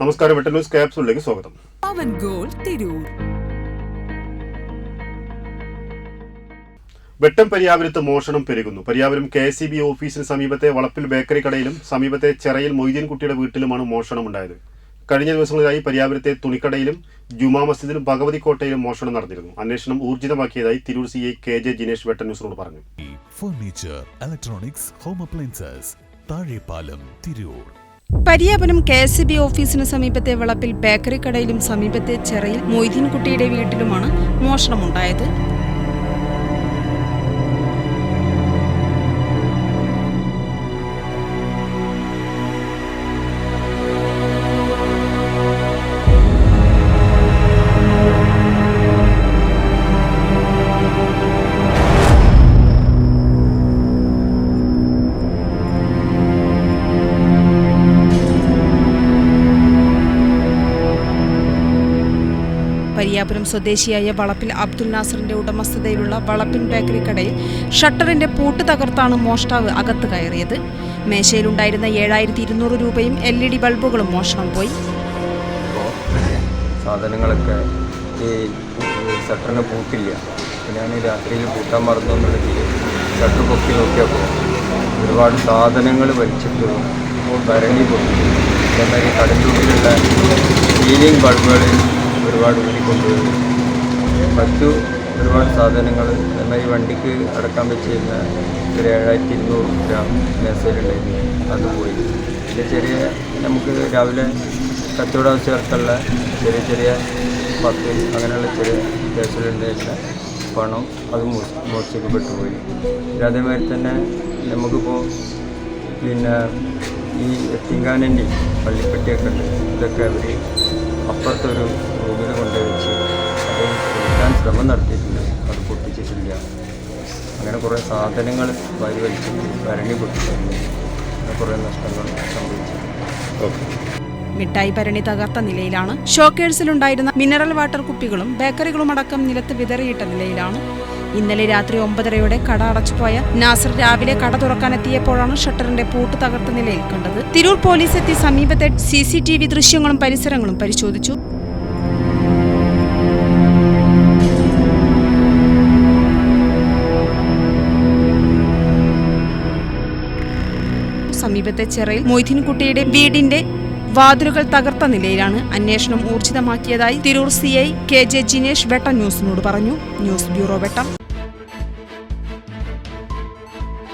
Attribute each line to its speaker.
Speaker 1: നമസ്കാരം വെട്ട ന്യൂസ് ക്യാപ്സൂളിലേക്ക് സ്വാഗതം.
Speaker 2: പവൻ ഗോൾ തിരൂർ
Speaker 1: വെട്ടം പരിയാപുരത്ത് മോഷണം പെരുകുന്നു. പരിയാപുരം കെ എസ് ബി ഓഫീസിന് സമീപത്തെ വളപ്പിൽ ബേക്കറി കടയിലും സമീപത്തെ ചെറയിൽ മൊയ്തീൻകുട്ടിയുടെ വീട്ടിലുമാണ് മോഷണം ഉണ്ടായത് കഴിഞ്ഞ ദിവസങ്ങളിലായി പരിയാപുരത്തെ തുണിക്കടയിലും ജുമാ മസ്ജിദിലും ഭഗവതി കോട്ടയിലും മോഷണം നടന്നിരുന്നു. അന്വേഷണം ഊർജിതമാക്കിയതായി Tirur C I K J Jinesh Vettam ന്യൂസിനോട് പറഞ്ഞു.
Speaker 3: Furniture electronics home appliances Thazhepalam Tirur
Speaker 4: പരിയാപനം K S B ഓഫീസിന് സമീപത്തെ വളപ്പിൽ ബേക്കറി കടയിലും സമീപത്തെ ചെറയിൽ മൊയ്തീൻകുട്ടിയുടെ വീട്ടിലുമാണ് മോഷണമുണ്ടായത്. പരിയാപുരം സ്വദേശിയായ വളപ്പിൽ അബ്ദുൽ നാസറിന്റെ ഉടമസ്ഥതയിലുള്ള വളപ്പിൻ ബേക്കറി കടയിൽ ഷട്ടറിന്റെ പൂട്ട് തകർത്താണ് മോഷ്ടാവ് അകത്ത് കയറിയത്. മേശയിലുണ്ടായിരുന്ന ഏഴായിരത്തി ഇരുന്നൂറ് രൂപയും എൽ ഇ ഡി ബൾബുകളും മോഷണം പോയി.
Speaker 5: ഈ രാത്രിയിൽ പൂട്ടാൻ ഷട്ടർ പൊക്കി നോക്കിയപ്പോൾ ഒരുപാട് സാധനങ്ങൾ വലിച്ചിട്ട് ഭരണി പോയി. അതേമാതിരി കടലിന്റെ സീലിംഗ് ഒരുപാട് ഊരിക്കൊണ്ടുപോയി മറ്റു ഒരുപാട് സാധനങ്ങൾ ഈ വണ്ടിക്ക് അടക്കാൻ വെച്ചിരുന്ന ഒരു ഏഴായിരത്തി ഇരുന്നൂറ് ഗ്രാം മേസയിലുണ്ടായിരുന്നു അത് പോയി. പിന്നെ ചെറിയ നമുക്ക് രാവിലെ കച്ചവട ചേർത്തുള്ള ചെറിയ ചെറിയ പത്ത് അങ്ങനെയുള്ള ചെറിയ കേസുകളുണ്ടായിരുന്ന പണം അത് മോഷ- മോഷ്ടിക്കപ്പെട്ടു പോയി പിന്നെ അതേമാതിരി തന്നെ നമുക്കിപ്പോൾ പിന്നെ ഈ എത്തിങ്കാനന്റെ പള്ളിപ്പെട്ടിയൊക്കെ ഉണ്ട്. ഇതൊക്കെ അവർ അപ്പുറത്തൊരു റൂമിൽ കൊണ്ടുപോയി വെച്ച് അത് പൊട്ടിക്കാൻ ശ്രമം നടത്തിയിട്ടുണ്ട്. അത് പൊട്ടിച്ചിട്ടില്ല. അങ്ങനെ കുറേ സാധനങ്ങൾ വരി വലിച്ച് ഭരണി പൊട്ടിച്ചിട്ടുണ്ട്. അങ്ങനെ കുറേ നഷ്ടങ്ങൾ സംഭവിച്ചിട്ടുണ്ട്.
Speaker 4: മിഠായി ഭരണി തകർത്ത നിലയിലാണ്. ഷോക്കേഴ്സിലുണ്ടായിരുന്ന മിനറൽ വാട്ടർ കുപ്പികളും ബേക്കറികളും അടക്കം നിലത്ത് വിതറിയിട്ട നിലയിലാണ്. ഇന്നലെ രാത്രി ഒമ്പതരയോടെ കട അടച്ചുപോയ നാസർ രാവിലെ കട തുറക്കാനെത്തിയപ്പോഴാണ് ഷട്ടറിന്റെ പൂട്ട് തകർത്ത നിലയിൽ കണ്ടത്. തിരൂർ പോലീസ് എത്തി സമീപത്തെ സി സി ടി വി ദൃശ്യങ്ങളും പരിസരങ്ങളും പരിശോധിച്ചു. സമീപത്തെ ചെറയിൽ മൊയ്തീൻകുട്ടിയുടെ വീടിന്റെ വാതിലുകൾ തകർത്ത നിലയിലാണ് അന്വേഷണം ഊർജിതമാക്കിയതായി Tirur C I K J Jinesh Vettam ന്യൂസിനോട് പറഞ്ഞു. News bureau Vettam.